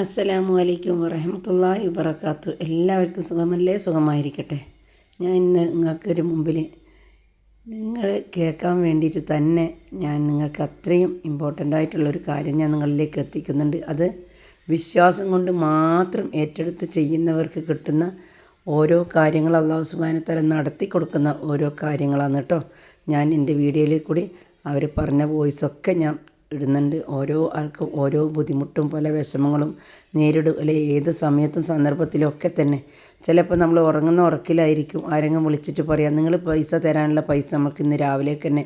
അസ്സലാമു അലൈക്കും വറഹമത്തല്ലാഹി വബർക്കാത്തു എല്ലാവർക്കും സുഖമല്ലേ? സുഖമായിരിക്കട്ടെ. ഞാൻ ഇന്ന് നിങ്ങൾക്കൊരു മുമ്പിൽ നിങ്ങൾ കേൾക്കാൻ വേണ്ടിയിട്ട് തന്നെ ഞാൻ നിങ്ങൾക്ക് അത്രയും ഇമ്പോർട്ടന്റ് ആയിട്ടുള്ളൊരു കാര്യം ഞാൻ നിങ്ങളിലേക്ക് എത്തിക്കുന്നുണ്ട്. അത് വിശ്വാസം കൊണ്ട് മാത്രം ഏറ്റെടുത്ത് ചെയ്യുന്നവർക്ക് കിട്ടുന്ന ഓരോ കാര്യങ്ങൾ അള്ളാഹു സുബാനത്തല നടത്തി കൊടുക്കുന്ന ഓരോ കാര്യങ്ങളാണ് കേട്ടോ. ഞാൻ എന്റെ വീഡിയോയിൽ കൂടി അവർ പറഞ്ഞ വോയിസൊക്കെ ഞാൻ ഇടുന്നുണ്ട്. ഓരോ ആൾക്കും ഓരോ ബുദ്ധിമുട്ടും പല വിഷമങ്ങളും നേരിടും. അല്ലെ? ഏത് സമയത്തും സന്ദർഭത്തിലും ഒക്കെ തന്നെ. ചിലപ്പോൾ നമ്മൾ ഉറങ്ങുന്ന ഉറക്കിലായിരിക്കും ആരെങ്കിലും വിളിച്ചിട്ട് പറയാം നിങ്ങൾ പൈസ തരാനുള്ള പൈസ നമുക്ക് ഇന്ന് രാവിലേക്ക് തന്നെ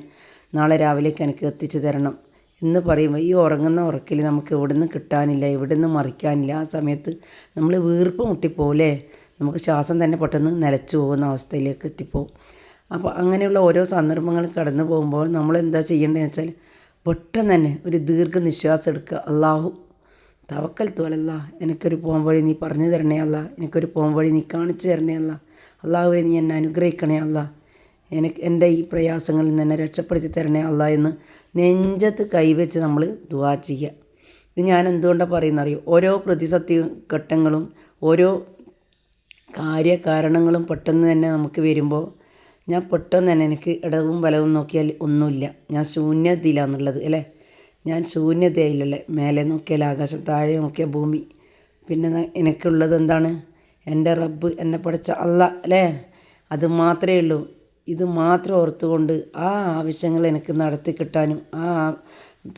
നാളെ രാവിലേക്ക് എനിക്ക് എത്തിച്ചു തരണം. എന്ന് പറയുമ്പോൾ ഈ ഉറങ്ങുന്ന ഉറക്കിൽ നമുക്ക് എവിടെ നിന്ന് കിട്ടാനില്ല എവിടെ നിന്ന് മറിക്കാനില്ല. ആ സമയത്ത് നമ്മൾ വീർപ്പ് മുട്ടിപ്പോലെ നമുക്ക് ശ്വാസം തന്നെ പെട്ടെന്ന് നിലച്ചു പോകുന്ന അവസ്ഥയിലേക്ക് എത്തിപ്പോവും. അപ്പോൾ അങ്ങനെയുള്ള ഓരോ സന്ദർഭങ്ങൾ കടന്നു പോകുമ്പോൾ നമ്മൾ എന്താ ചെയ്യേണ്ടതെന്ന് വെച്ചാൽ പെട്ടെന്ന് തന്നെ ഒരു ദീർഘ നിശ്വാസം എടുക്കുക. അള്ളാഹു തവക്കൽ തോലല്ല എനിക്കൊരു പോം വഴി നീ പറഞ്ഞു തരണേ അല്ല എനിക്കൊരു പോം വഴി നീ കാണിച്ചു തരണേ അല്ല അള്ളാഹുവെ നീ എന്നെ അനുഗ്രഹിക്കണേ അല്ല എനിക്ക് എന്റെ ഈ പ്രയാസങ്ങളിൽ നിന്ന് എന്നെ രക്ഷപ്പെടുത്തി തരണേ അല്ല എന്ന് നെഞ്ചത്ത് കൈവച്ച് നമ്മൾ ദുവാ ചെയ്യുക. ഇത് ഞാൻ എന്തുകൊണ്ടാണ് പറയുന്നറിയോ ഓരോ പ്രതിസന്ധി ഘട്ടങ്ങളും ഓരോ കാര്യകാരണങ്ങളും പെട്ടെന്ന് തന്നെ നമുക്ക് വരുമ്പോൾ ഞാൻ പെട്ടെന്ന് തന്നെ എനിക്ക് ഇടവും വലവും നോക്കിയാൽ ഒന്നുമില്ല. ഞാൻ ശൂന്യതയിലാണെന്നുള്ളത് അല്ലേ? ഞാൻ ശൂന്യതയിലല്ലേ മേലെ നോക്കിയാൽ ആകാശം താഴെ നോക്കിയ ഭൂമി. പിന്നെ എനിക്കുള്ളത് എന്താണ്? എന്റെ റബ്ബ് എന്നെ പഠിച്ച അല്ല അല്ലേ? അത് മാത്രമേ ഉള്ളൂ. ഇത് മാത്രം ഓർത്തുകൊണ്ട് ആ ആവശ്യങ്ങൾ എനിക്ക് നടത്തി കിട്ടാനും ആ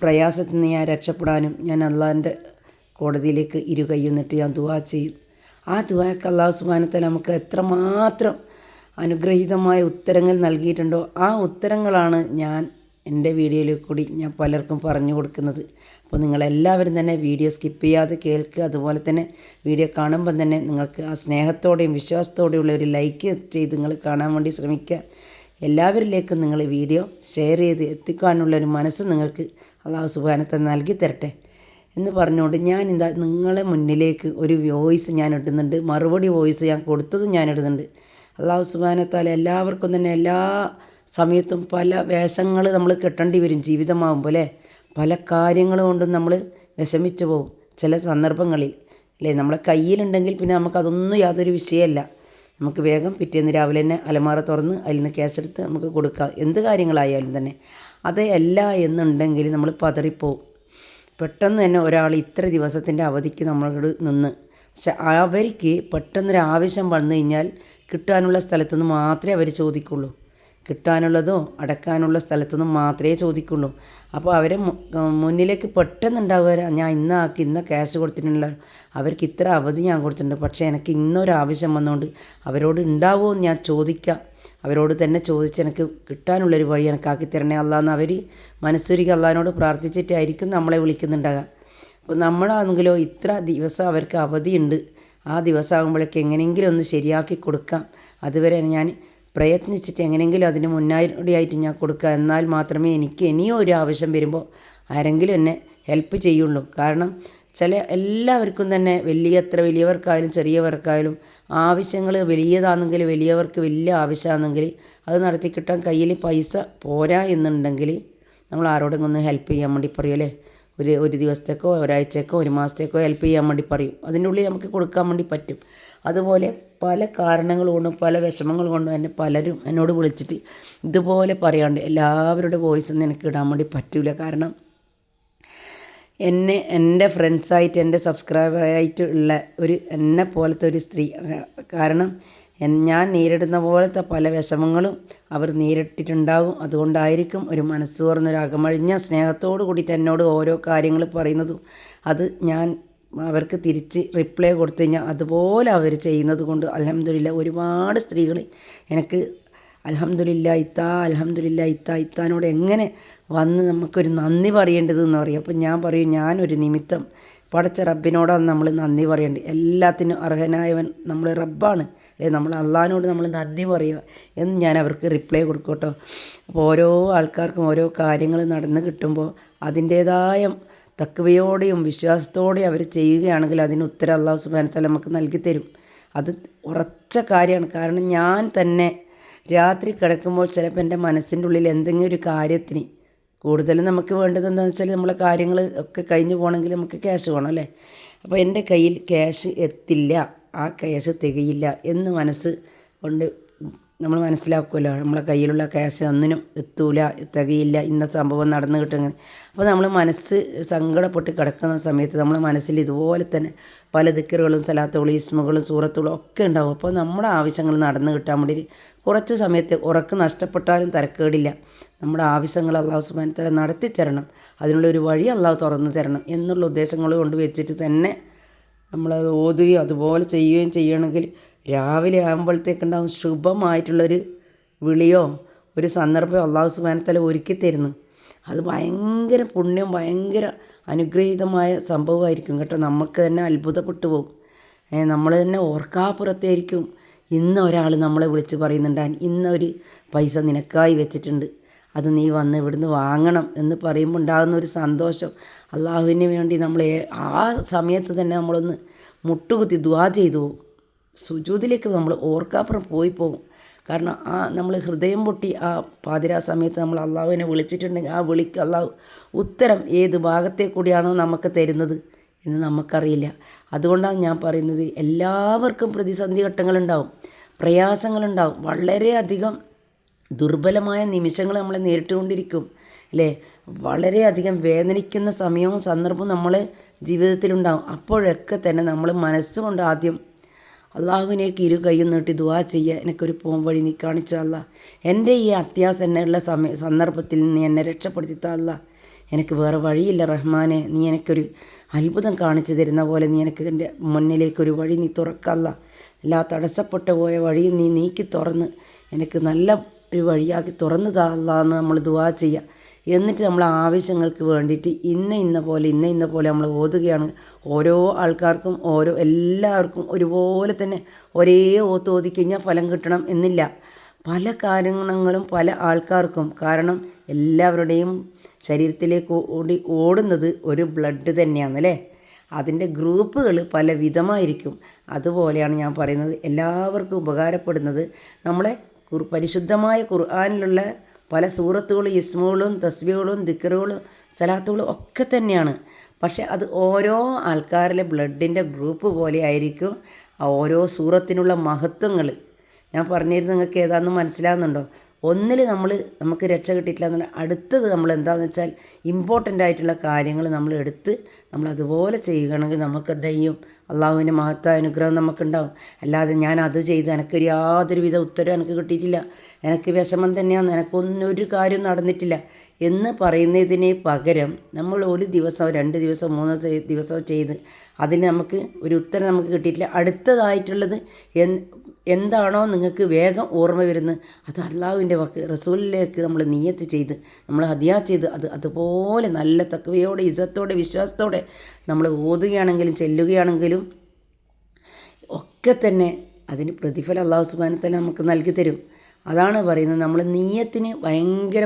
പ്രയാസത്തിൽ നിന്ന് ഞാൻ രക്ഷപ്പെടാനും ഞാൻ അള്ളാന്റെ കോടതിയിലേക്ക് ഇരു കൈയ്യുന്നിട്ട് ഞാൻ ദുവാ ചെയ്യും. ആ ദുവാക്ക് അള്ളാഹു സുബാനത്തെ നമുക്ക് എത്രമാത്രം അനുഗ്രഹീതമായ ഉത്തരങ്ങൾ നൽകിയിട്ടുണ്ടോ? ആ ഉത്തരങ്ങളാണ് ഞാൻ എന്റെ വീഡിയോയിൽ കൂടി ഞാൻ പലർക്കും പറഞ്ഞു കൊടുക്കുന്നത്. അപ്പോൾ നിങ്ങളെല്ലാവരും തന്നെ വീഡിയോ സ്കിപ്പ് ചെയ്യാതെ കേൾക്കുക. അതുപോലെ തന്നെ വീഡിയോ കാണുമ്പം തന്നെ നിങ്ങൾക്ക് ആ സ്നേഹത്തോടെയും വിശ്വാസത്തോടെയുള്ള ഒരു ലൈക്ക് ചെയ്ത് നിങ്ങൾ കാണാൻ വേണ്ടി ശ്രമിക്കുക. എല്ലാവരിലേക്കും നിങ്ങൾ വീഡിയോ ഷെയർ ചെയ്ത് എത്തിക്കാനുള്ള ഒരു മനസ്സ് നിങ്ങൾക്ക് അള്ളാഹു സുബാനത്തെ നൽകി തരട്ടെ. എന്ന് പറഞ്ഞുകൊണ്ട് ഞാൻ എന്താ നിങ്ങളെ മുന്നിലേക്ക് ഒരു വോയിസ് ഞാൻ ഇടുന്നുണ്ട്. മറുപടി വോയിസ് ഞാൻ കൊടുത്തതും ഞാൻ ഇടുന്നുണ്ട്. അള്ളാഹു സുബാനത്താൽ എല്ലാവർക്കും തന്നെ എല്ലാ സമയത്തും പല വേഷങ്ങൾ നമ്മൾ കെട്ടേണ്ടി വരും ജീവിതമാകുമ്പോൾ അല്ലേ? പല കാര്യങ്ങൾ കൊണ്ടും നമ്മൾ വിഷമിച്ചു പോകും. ചില സന്ദർഭങ്ങളിൽ അല്ലേ? നമ്മളെ കയ്യിലുണ്ടെങ്കിൽ പിന്നെ നമുക്കതൊന്നും യാതൊരു വിഷയമല്ല. നമുക്ക് വേഗം പിറ്റേന്ന് രാവിലെ തന്നെ അലമാറ തുറന്ന് അതിൽ നിന്ന് ക്യാഷ് എടുത്ത് നമുക്ക് കൊടുക്കാം. എന്ത് കാര്യങ്ങളായാലും തന്നെ. അതല്ല എന്നുണ്ടെങ്കിൽ നമ്മൾ പതറിപ്പോവും. പെട്ടെന്ന് തന്നെ ഒരാൾ ഇത്ര ദിവസത്തിന്റെ അവധിക്ക് നമ്മളോട് നിന്ന്. പക്ഷെ അവർക്ക് പെട്ടെന്നൊരു ആവശ്യം വന്നു കഴിഞ്ഞാൽ കിട്ടാനുള്ള സ്ഥലത്തുനിന്ന് മാത്രമേ അവർ ചോദിക്കുള്ളൂ. കിട്ടാനുള്ളതോ അടക്കാനുള്ള സ്ഥലത്തുനിന്ന് മാത്രമേ ചോദിക്കുള്ളൂ. അപ്പോൾ അവരെ മുന്നിലേക്ക് പെട്ടെന്നുണ്ടാവുക ഞാൻ ഇന്നാക്കി ഇന്ന ക്യാഷ് കൊടുത്തിട്ടുള്ള അവർക്ക് ഇത്ര അവധി ഞാൻ കൊടുത്തിട്ടുണ്ട്. പക്ഷേ എനിക്ക് ഇന്നൊരാവശ്യം വന്നുകൊണ്ട് അവരോട് ഉണ്ടാവുമോ ഞാൻ ചോദിക്കാം. അവരോട് തന്നെ ചോദിച്ച് എനിക്ക് കിട്ടാനുള്ളൊരു വഴി എനിക്കാക്കി തരണേ അല്ലാന്ന് അവർ മനസ്സൊരുക്കി അള്ളഹാനോട് പ്രാർത്ഥിച്ചിട്ടായിരിക്കും നമ്മളെ വിളിക്കുന്നുണ്ടാകുക അപ്പോൾ നമ്മളാണെങ്കിലോ ഇത്ര ദിവസം അവർക്ക് അവധിയുണ്ട്. ആ ദിവസമാകുമ്പോഴേക്ക് എങ്ങനെയെങ്കിലും ഒന്ന് ശരിയാക്കി കൊടുക്കാം. അതുവരെ ഞാൻ പ്രയത്നിച്ചിട്ട് എങ്ങനെയെങ്കിലും അതിന് മുന്നോടിയായിട്ട് ഞാൻ കൊടുക്കുക എന്നാൽ മാത്രമേ എനിക്ക് ഇനിയും ഒരു ആവശ്യം വരുമ്പോൾ ആരെങ്കിലും എന്നെ ഹെൽപ്പ് ചെയ്യുള്ളൂ. കാരണം ചില എല്ലാവർക്കും തന്നെ വലിയ എത്ര വലിയവർക്കായാലും ചെറിയവർക്കായാലും ആവശ്യങ്ങൾ വലിയതാണെങ്കിൽ വലിയവർക്ക് വലിയ ആവശ്യമാണെങ്കിൽ അത് നടത്തി കിട്ടാൻ കയ്യിൽ പൈസ പോരാ എന്നുണ്ടെങ്കിൽ നമ്മൾ ആരോടെങ്കിലും ഒന്ന് ഹെൽപ്പ് ചെയ്യാൻ വേണ്ടി പറയുമല്ലേ ഒരു ഒരു ദിവസത്തേക്കോ ഒരാഴ്ചക്കോ ഒരു മാസത്തേക്കോ ഹെൽപ്പ് ചെയ്യാൻ വേണ്ടി പറയും. അതിന്റെ ഉള്ളിൽ നമുക്ക് കൊടുക്കാൻ വേണ്ടി പറ്റും. അതുപോലെ പല കാരണങ്ങൾ കൊണ്ടും പല വിഷമങ്ങൾ കൊണ്ടും എന്നെ പലരും എന്നോട് വിളിച്ചിട്ട് ഇതുപോലെ പറയാണ്ട് എല്ലാവരുടെ വോയിസൊന്നും എനിക്ക് ഇടാൻ വേണ്ടി പറ്റില്ല കാരണം എന്നെ എന്റെ ഫ്രണ്ട്സായിട്ട് എന്റെ സബ്സ്ക്രൈബറായിട്ട് ഉള്ള ഒരു എന്നെ പോലത്തെ ഒരു സ്ത്രീ. കാരണം ഞാൻ നേരിടുന്ന പോലത്തെ പല വിഷമങ്ങളും അവർ നേരിട്ടിട്ടുണ്ടാകും. അതുകൊണ്ടായിരിക്കും ഒരു മനസ്സ് തുറന്നൊരു അകമഴിഞ്ഞ സ്നേഹത്തോടു കൂടിയിട്ട് എന്നോട് ഓരോ കാര്യങ്ങൾ പറയുന്നതും. അത് ഞാൻ അവർക്ക് തിരിച്ച് റിപ്ലൈ കൊടുത്തു കഴിഞ്ഞാൽ അതുപോലെ അവർ ചെയ്യുന്നത് കൊണ്ട് അലഹമില്ല ഒരുപാട് സ്ത്രീകൾ എനിക്ക് അലഹമില്ല ഇത്ത അലഹമില്ല ഇത്ത ഇത്താനോട് എങ്ങനെ വന്ന് നമുക്കൊരു നന്ദി പറയേണ്ടതെന്ന് പറയും. അപ്പം ഞാൻ പറയും ഞാനൊരു നിമിത്തം പടച്ച റബ്ബിനോടാണ് നമ്മൾ നന്ദി പറയേണ്ടത്. എല്ലാത്തിനും അർഹനായവൻ നമ്മൾ റബ്ബാണ്. അല്ലെ? നമ്മൾ അള്ളഹാനോട് നമ്മൾ നന്ദി പറയുക എന്ന് ഞാൻ അവർക്ക് റിപ്ലൈ കൊടുക്കും കേട്ടോ അപ്പോൾ ഓരോ ആൾക്കാർക്കും ഓരോ കാര്യങ്ങൾ നടന്ന് കിട്ടുമ്പോൾ അതിന്റേതായ തക്കവയോടെയും വിശ്വാസത്തോടെയും അവർ ചെയ്യുകയാണെങ്കിൽ അതിന് ഉത്തരം അള്ളാഹു സുബാനത്തല നമുക്ക് നൽകി തരും. അത് ഉറച്ച കാര്യമാണ്. കാരണം ഞാൻ തന്നെ രാത്രി കിടക്കുമ്പോൾ ചിലപ്പോൾ എന്റെ മനസ്സിന്റെ ഉള്ളിൽ എന്തെങ്കിലും ഒരു കാര്യത്തിന് കൂടുതലും നമുക്ക് വേണ്ടത് എന്താണെന്ന് വെച്ചാൽ നമ്മളെ കാര്യങ്ങൾ ഒക്കെ കഴിഞ്ഞു പോകണമെങ്കിൽ നമുക്ക് ക്യാഷ് വേണം അല്ലേ? അപ്പോൾ എന്റെ കയ്യിൽ ക്യാഷ് എത്തില്ല. ആ ക്യാഷ് തികയില്ല എന്ന് മനസ്സ് കൊണ്ട് നമ്മൾ മനസ്സിലാക്കുമല്ലോ. നമ്മളെ കയ്യിലുള്ള ക്യാഷ് ഒന്നിനും എത്തൂല തികയില്ല ഇന്ന സംഭവം നടന്നു കിട്ടും അപ്പോൾ നമ്മൾ മനസ്സ് സങ്കടപ്പെട്ട് കിടക്കുന്ന സമയത്ത് നമ്മൾ മനസ്സിൽ ഇതുപോലെ തന്നെ പല ദിക്കറുകളും സലാത്തുകളും ഇസ്മുകളും സൂറത്തുകളും ഒക്കെ ഉണ്ടാവും. അപ്പോൾ നമ്മുടെ ആവശ്യങ്ങൾ നടന്നു കിട്ടാൻ വേണ്ടി കുറച്ച് സമയത്ത് ഉറക്ക് നഷ്ടപ്പെട്ടാലും തരക്കേടില്ല. നമ്മുടെ ആവശ്യങ്ങൾ അള്ളാഹു സുബാനത്തല നടത്തി തരണം. അതിനുള്ള ഒരു വഴി അള്ളാഹു തുറന്നു തരണം എന്നുള്ള ഉദ്ദേശങ്ങൾ കൊണ്ട് വെച്ചിട്ട് തന്നെ നമ്മളത് ഓതുകയും അതുപോലെ ചെയ്യുകയും ചെയ്യണമെങ്കിൽ രാവിലെ ആകുമ്പോഴത്തേക്കുണ്ടാവും ശുഭമായിട്ടുള്ളൊരു വിളിയോ ഒരു സന്ദർഭം അള്ളാഹു സുബാനത്തല ഒരുക്കി തരുന്നു. അത് ഭയങ്കര പുണ്യം ഭയങ്കര അനുഗ്രഹീതമായ സംഭവമായിരിക്കും കേട്ടോ. നമുക്ക് തന്നെ അത്ഭുതപ്പെട്ടു പോകും. നമ്മൾ തന്നെ ഓർക്കാപ്പുറത്തായിരിക്കും ഇന്ന് ഒരാൾ നമ്മളെ വിളിച്ച് പറയുന്നുണ്ടാൻ ഇന്നൊരു പൈസ നിനക്കായി വെച്ചിട്ടുണ്ട്. അത് നീ വന്ന് ഇവിടുന്ന് വാങ്ങണം എന്ന് പറയുമ്പോൾ ഉണ്ടാകുന്ന ഒരു സന്തോഷം. അള്ളാഹുവിന് വേണ്ടി നമ്മൾ ആ സമയത്ത് തന്നെ നമ്മളൊന്ന് മുട്ടുകുത്തി ദ്വാ ചെയ്തു. പോകും സുജൂതിലേക്ക് നമ്മൾ ഓർക്കാപ്പുറം പോയി പോകും. കാരണം ആ നമ്മൾ ഹൃദയം പൊട്ടി ആ പാതിരാ സമയത്ത് നമ്മൾ അള്ളാഹുവിനെ വിളിച്ചിട്ടുണ്ടെങ്കിൽ ആ വിളിക്ക് അള്ളാഹു ഉത്തരം ഏത് ഭാഗത്തെ കൂടിയാണോ നമുക്ക് തരുന്നത് എന്ന് നമുക്കറിയില്ല. അതുകൊണ്ടാണ് ഞാൻ പറയുന്നത് എല്ലാവർക്കും പ്രതിസന്ധി ഘട്ടങ്ങളുണ്ടാവും പ്രയാസങ്ങളുണ്ടാവും. വളരെയധികം ദുർബലമായ നിമിഷങ്ങൾ നമ്മൾ നേരിട്ടുകൊണ്ടിരിക്കും അല്ലേ? വളരെയധികം വേദനിക്കുന്ന സമയവും സന്ദർഭവും നമ്മളെ ജീവിതത്തിലുണ്ടാകും അപ്പോഴൊക്കെ തന്നെ നമ്മൾ മനസ്സുകൊണ്ട് ആദ്യം അള്ളാഹുവിനേക്ക് ഇരു കൈയും നീട്ടി ദുവാ ചെയ്യുക. എനിക്കൊരു പോം വഴി നീ കാണിച്ചതല്ല എന്റെ ഈ അത്യാസന്നുള്ള സമയ സന്ദർഭത്തിൽ നിന്ന് എന്നെ രക്ഷപ്പെടുത്തി തല്ല എനിക്ക് വേറെ വഴിയില്ല റഹ്മാനെ. നീ എനിക്കൊരു അത്ഭുതം കാണിച്ചു തരുന്ന പോലെ നീ എനിക്ക് എന്റെ മുന്നിലേക്കൊരു വഴി നീ തുറക്കല്ല എല്ലാ തടസ്സപ്പെട്ടു പോയ വഴിയും നീ നീക്കി തുറന്ന് എനിക്ക് നല്ല ഒരു വഴിയാക്കി തുറന്നു താല്ല എന്ന് നമ്മൾ ദുവാ ചെയ്യുക എന്നിട്ട് നമ്മൾ ആവശ്യങ്ങൾക്ക് വേണ്ടിയിട്ട് ഇന്ന ഇന്ന പോലെ ഇന്ന ഇന്ന പോലെ നമ്മൾ ഓതുകയാണ്. ഓരോ ആൾക്കാർക്കും ഓരോ എല്ലാവർക്കും ഒരുപോലെ തന്നെ ഒരേ ഓത്ത് ഓതിക്കഴിഞ്ഞാൽ ഫലം കിട്ടണം എന്നില്ല. പല കാരണങ്ങളും പല ആൾക്കാർക്കും. കാരണം എല്ലാവരുടെയും ശരീരത്തിലേക്ക് ഓടി ഓടുന്നത് ഒരു ബ്ലഡ് തന്നെയാണ് അല്ലേ? അതിന്റെ ഗ്രൂപ്പുകൾ പല വിധമായിരിക്കും അതുപോലെയാണ് ഞാൻ പറയുന്നത്. എല്ലാവർക്കും ഉപകാരപ്പെടുന്നത് നമ്മളെ പരിശുദ്ധമായ ഖുർആാനിലുള്ള പല സൂറത്തുകളും ഇസ്മുകളും തസ്ബികളും ദിക്കറുകളും സലാത്തുകളും ഒക്കെ തന്നെയാണ്. പക്ഷെ അത് ഓരോ ആൾക്കാരിലെ ബ്ലഡിന്റെ ഗ്രൂപ്പ് പോലെ ആയിരിക്കും. ഓരോ സൂറത്തിനുള്ള മഹത്വങ്ങൾ. ഞാൻ പറഞ്ഞിരുന്നു നിങ്ങൾക്ക് ഏതാണെന്ന് മനസ്സിലാകുന്നുണ്ടോ ഒന്നിൽ നമ്മൾ നമുക്ക് രക്ഷ കിട്ടിയിട്ടില്ല എന്നുള്ള അടുത്തത് നമ്മൾ എന്താണെന്ന് വെച്ചാൽ ഇമ്പോർട്ടന്റ് ആയിട്ടുള്ള കാര്യങ്ങൾ നമ്മൾ എടുത്ത് നമ്മൾ അതുപോലെ ചെയ്യുകയാണെങ്കിൽ നമുക്ക് ദൈവം അള്ളാഹുവിന്റെ മഹത്തായ അനുഗ്രഹം നമുക്കുണ്ടാവും. അല്ലാതെ ഞാൻ അത് ചെയ്ത് എനിക്കൊരു യാതൊരുവിധ ഉത്തരവും എനിക്ക് കിട്ടിയിട്ടില്ല. എനിക്ക് വിഷമം തന്നെയാണ്. എനിക്കൊന്നും ഒരു കാര്യം നടന്നിട്ടില്ല. എന്ന് പറയുന്നതിന് പകരം നമ്മൾ ഒരു ദിവസം രണ്ട് ദിവസം മൂന്ന് ദിവസം ചെയ്ത് അതിന് നമുക്ക് ഒരു ഉത്തരം നമുക്ക് കിട്ടിയിട്ടില്ല. അടുത്തതായിട്ടുള്ളത് എന്താണോ നിങ്ങൾക്ക് വേഗം ഓർമ്മ വരുന്നത് അത് അള്ളാഹുവിന്റെ വാക്ക് റസൂലിലേക്ക് നമ്മൾ നീയത്ത് ചെയ്ത് നമ്മൾ ഹദിയാ ചെയ്ത് അത് അതുപോലെ നല്ല തക്കവയോടെ ഇസത്തോടെ വിശ്വാസത്തോടെ നമ്മൾ ഓതുകയാണെങ്കിലും ചെല്ലുകയാണെങ്കിലും ഒക്കെ തന്നെ അതിന് പ്രതിഫലം അള്ളാഹു സുബാനത്തല നമുക്ക് നൽകി തരും. അതാണ് പറയുന്നത്. നമ്മൾ നീയത്തിന് ഭയങ്കര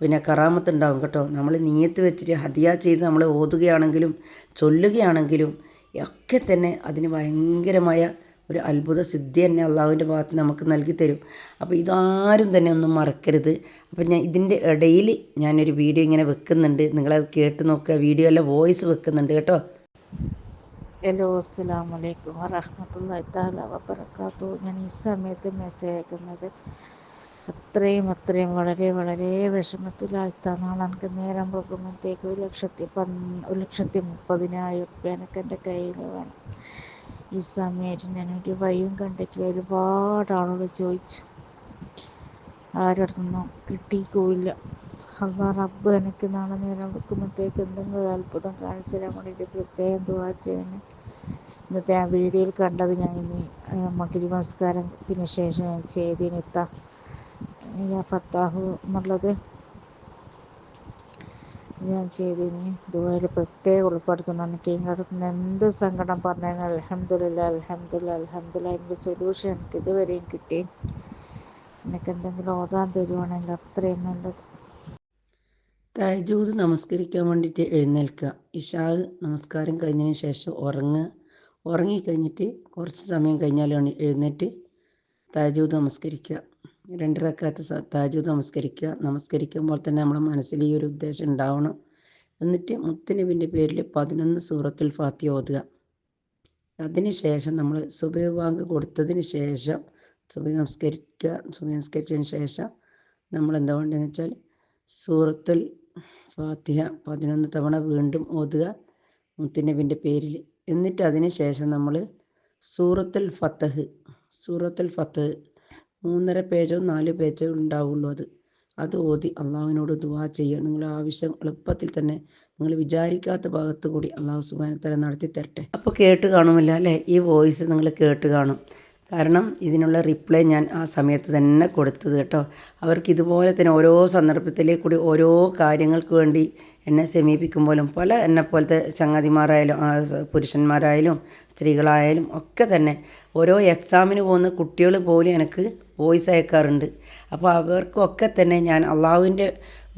പിന്നെ കറാമത്തുണ്ടാവും കേട്ടോ. നമ്മൾ നീയത്ത് വെച്ചിട്ട് ഹദിയ ചെയ്ത് നമ്മൾ ഓതുകയാണെങ്കിലും ചൊല്ലുകയാണെങ്കിലും ഒക്കെ തന്നെ അതിന് ഭയങ്കരമായ ഒരു അത്ഭുത സിദ്ധി തന്നെ അള്ളാഹുവിന്റെ ഭാഗത്ത് നമുക്ക് നൽകി തരും. അപ്പോൾ ഇതാരും തന്നെ ഒന്നും മറക്കരുത്. അപ്പോൾ ഞാൻ ഇതിന്റെ ഇടയിൽ ഞാനൊരു വീഡിയോ ഇങ്ങനെ വെക്കുന്നുണ്ട്. നിങ്ങളത് കേട്ട് നോക്കുക. വീഡിയോ അല്ല വോയിസ് വെക്കുന്നുണ്ട് കേട്ടോ. ഹലോ അസ്സാം വലൈക്കും വറഹമത്തല്ലാ താല വബർക്കാത്തു ഞാൻ ഈ സമയത്ത് മെസ്സേജ് അയക്കുന്നത് അത്രയും അത്രയും വളരെ വളരെ വിഷമത്തിലായിത്താ നാളെ എനിക്ക് നേരം പോകുമ്പോഴത്തേക്ക് ഒരു ലക്ഷത്തി പന് ഒരു ലക്ഷത്തി മുപ്പതിനായിരം ഉറുപ്പ്യ എനിക്ക് എന്റെ കയ്യിൽ വേണം. ഈ സമയത്ത് ഒരു വഴിയും കണ്ടെത്തി ഒരുപാട് ആളുകൾ ചോദിച്ചു. ആരടുത്തൊന്നും കിട്ടിക്കൂല അള്ളാ റബ്ബ് എനിക്ക് നാളെ നേരം വെക്കുമ്പോഴത്തേക്ക് എന്തെങ്കിലും അത്ഭുതം കാണിച്ചു തരാൻ വേണ്ടിയിട്ട് പ്രത്യേകം ദുവാ ചെയ്യുന്നു ഇന്നത്തെ ആ വീഡിയോയിൽ കണ്ടത് ഞാൻ ഇനി മകിരി നമസ്കാരത്തിന് ശേഷം ഞാൻ ചെയ്തിനെത്താം ഫത്താഹു എന്നുള്ളത് ഞാൻ ചെയ്തിനി. ദുബായിൽ പ്രത്യേകം ഉൾപ്പെടുത്തണം. എനിക്ക് ഇങ്ങോട്ട് എന്ത് സങ്കടം പറഞ്ഞാൽ അലഹമില്ല അലഹമില്ല അലഹമില്ല എന്റെ സൊല്യൂഷൻ എനിക്ക് ഇതുവരെയും കിട്ടി. എനിക്ക് എന്തെങ്കിലും ഓതാൻ തരുവാണെങ്കിൽ അത്രയും നല്ലത്. തഹജൂദ് നമസ്കരിക്കാൻ വേണ്ടിയിട്ട് എഴുന്നേൽക്കുക ഇഷാ നമസ്കാരം കഴിഞ്ഞതിന് ശേഷം ഉറങ്ങുക ഉറങ്ങിക്കഴിഞ്ഞിട്ട് കുറച്ച് സമയം കഴിഞ്ഞാലാണ് എഴുന്നേറ്റ് തൈജൂത് നമസ്കരിക്കുക രണ്ട് റക്കാത്ത് താജു നമസ്കരിക്കുക. നമസ്കരിക്കുമ്പോൾ തന്നെ നമ്മുടെ മനസ്സിൽ ഈ ഒരു ഉദ്ദേശം ഉണ്ടാവണം. എന്നിട്ട് മുത്തനബിന്റെ പേരിൽ പതിനൊന്ന് സൂറത്തിൽ ഫാത്തി ഓതുക. അതിന് ശേഷം നമ്മൾ സുബൈ ബാങ്ക് കൊടുത്തതിന് ശേഷം സുബൈ നമസ്കരിക്കുക സുബൈ നമസ്കരിച്ചതിന് ശേഷം നമ്മൾ എന്താ വേണ്ടതെന്ന് വെച്ചാൽ സൂറത്തുൽ ഫാത്തിഹ പതിനൊന്ന് തവണ വീണ്ടും ഓതുക മുത്തനബിന്റെ പേരിൽ എന്നിട്ട് അതിന് ശേഷം നമ്മൾ സൂറത്തുൽ ഫത്തഹ് സൂറത്തുൽ ഫത്തഹ് മൂന്നര പേജോ നാല് പേജോ ഉണ്ടാവുള്ളൂ അത്. അത് ഓതി അള്ളാഹുവിനോട് ദുവാ ചെയ്യുക. നിങ്ങളുടെ ആവശ്യം എളുപ്പത്തിൽ തന്നെ നിങ്ങൾ വിചാരിക്കാത്ത ഭാഗത്ത് കൂടി അള്ളാഹു സുബാനത്തല നടത്തി തരട്ടെ. അപ്പോൾ കേട്ട് കാണുമല്ല അല്ലേ? ഈ വോയിസ് നിങ്ങൾ കേട്ട് കാണും. കാരണം ഇതിനുള്ള റിപ്ലൈ ഞാൻ ആ സമയത്ത് തന്നെ കൊടുത്തത് കേട്ടോ. അവർക്ക് ഇതുപോലെ തന്നെ ഓരോ സന്ദർഭത്തിലേക്ക് കൂടി ഓരോ കാര്യങ്ങൾക്ക് വേണ്ടി എന്നെ സമീപിക്കുമ്പോഴും പല എന്നെ പോലത്തെ ചങ്ങാതിമാരായാലും പുരുഷന്മാരായാലും സ്ത്രീകളായാലും ഒക്കെ തന്നെ ഓരോ എക്സാമിന് പോകുന്ന കുട്ടികൾ പോലും എനിക്ക് വോയിസ് അയക്കാറുണ്ട്. അപ്പോൾ അവർക്കൊക്കെ തന്നെ ഞാൻ അള്ളാഹുവിന്റെ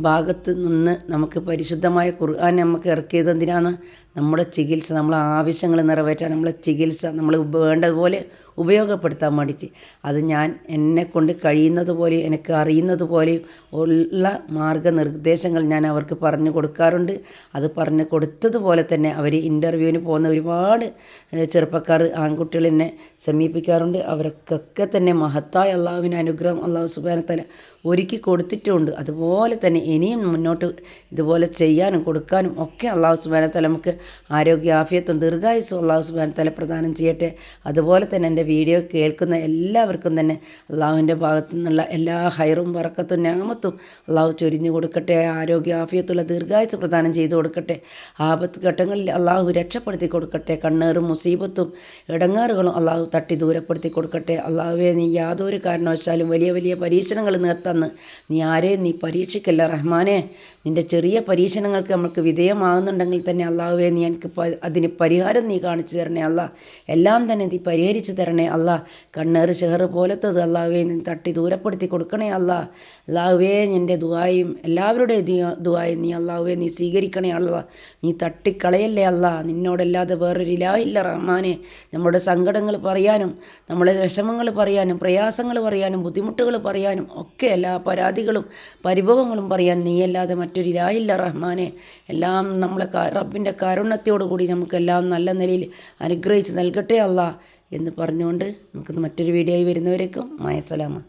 ഭാഗത്ത് നിന്ന് നമുക്ക് പരിശുദ്ധമായ ഖുർആൻ നമുക്ക് ഇറക്കിയത് എന്തിനാണ്? നമ്മുടെ ചികിത്സ നമ്മളെ ആവശ്യങ്ങൾ നിറവേറ്റാൻ നമ്മളെ ചികിത്സ നമ്മൾ വേണ്ടതുപോലെ ഉപയോഗപ്പെടുത്താൻ വേണ്ടിയിട്ട്. അത് ഞാൻ എന്നെ കൊണ്ട് കഴിയുന്നത് എനിക്ക് അറിയുന്നത് പോലെ ഉള്ള മാർഗനിർദ്ദേശങ്ങൾ ഞാൻ അവർക്ക് പറഞ്ഞു കൊടുക്കാറുണ്ട്. അത് പറഞ്ഞു കൊടുത്തതുപോലെ തന്നെ അവർ ഇന്റർവ്യൂവിന് പോകുന്ന ഒരുപാട് ചെറുപ്പക്കാർ ആൺകുട്ടികൾ എന്നെ സമീപിക്കാറുണ്ട്. അവർക്കൊക്കെ തന്നെ മഹത്തായ അള്ളാഹുവിന് അനുഗ്രഹം അള്ളാഹു സുബാനത്തല ഒരുക്കി കൊടുത്തിട്ടുമുണ്ട് അതുപോലെ തന്നെ ഇനിയും മുന്നോട്ട് ഇതുപോലെ ചെയ്യാനും കൊടുക്കാനും ഒക്കെ അള്ളാഹു സുബാനത്തല നമുക്ക് ആരോഗ്യ ആഫിയത്തും ദീർഘായുസും അള്ളാഹു സുബാനത്തല പ്രദാനം ചെയ്യട്ടെ. അതുപോലെ തന്നെ എന്റെ വീഡിയോ കേൾക്കുന്ന എല്ലാവർക്കും തന്നെ അള്ളാഹുവിന്റെ ഭാഗത്തു നിന്നുള്ള എല്ലാ ഹൈറും വറക്കത്തും ഞാമത്തും അള്ളാഹു ചൊരിഞ്ഞു കൊടുക്കട്ടെ ആരോഗ്യ ആഫിയത്തുള്ള ദീർഘായുസ് പ്രദാനം ചെയ്തു കൊടുക്കട്ടെ ആപത്ത് ഘട്ടങ്ങളിൽ അള്ളാഹു രക്ഷപ്പെടുത്തി കൊടുക്കട്ടെ കണ്ണേറും മുസീബത്തും ഇടങ്ങാറുകളും അള്ളാഹു തട്ടി ദൂരപ്പെടുത്തി കൊടുക്കട്ടെ. അള്ളാഹുവെ നീ യാതൊരു കാരണവശാലും വലിയ വലിയ പരീക്ഷണങ്ങൾ നേർത്തന്ന് നീ ആരെയും നീ പരീക്ഷിക്കല്ല. റഹ്മാനെ നിന്റെ ചെറിയ പരീക്ഷണങ്ങൾക്ക് നമ്മൾക്ക് വിധേയമാകുന്നുണ്ടെങ്കിൽ തന്നെ അള്ളാഹുവെ നീ എനിക്ക് അതിന് പരിഹാരം നീ കാണിച്ചു തരണേ അല്ല എല്ലാം തന്നെ നീ പരിഹരിച്ചു തരണേ അല്ല കണ്ണേറ് ഷെഹറ് പോലത്തത് അള്ളാഹുവെ നീ തട്ടി ദൂരപ്പെടുത്തി കൊടുക്കണേ അല്ല അള്ളാഹുവേ എന്റെ ദുആയും എല്ലാവരുടെയും ദുവായും നീ അള്ളാഹുവെ നീ സ്വീകരിക്കണേ അല്ല നീ തട്ടിക്കളയല്ലേ അല്ല നിന്നോടല്ലാതെ വേറൊരു ഇലാഹില്ല റഹ്മാനെ. നമ്മുടെ സങ്കടങ്ങൾ പറയാനും നമ്മളെ വിഷമങ്ങൾ പറയാനും പ്രയാസങ്ങൾ പറയാനും ബുദ്ധിമുട്ടുകൾ പറയാനും ഒക്കെ എല്ലാ പരാതികളും പരിഭവങ്ങളും പറയാൻ നീയല്ലാതെ മറ്റൊരു ഇലാഹില്ല റഹ്മാനെ. എല്ലാം നമ്മളെ റബ്ബിന്റെ കാരുണ്യത്തോടു കൂടി നമുക്കെല്ലാം നല്ല നിലയിൽ അനുഗ്രഹിച്ച് നൽകട്ടെ അല്ല എന്ന് പറഞ്ഞുകൊണ്ട് നമുക്കിന്ന് മറ്റൊരു വീഡിയോയിൽ വരുന്നവരേക്കും മയസലാമ.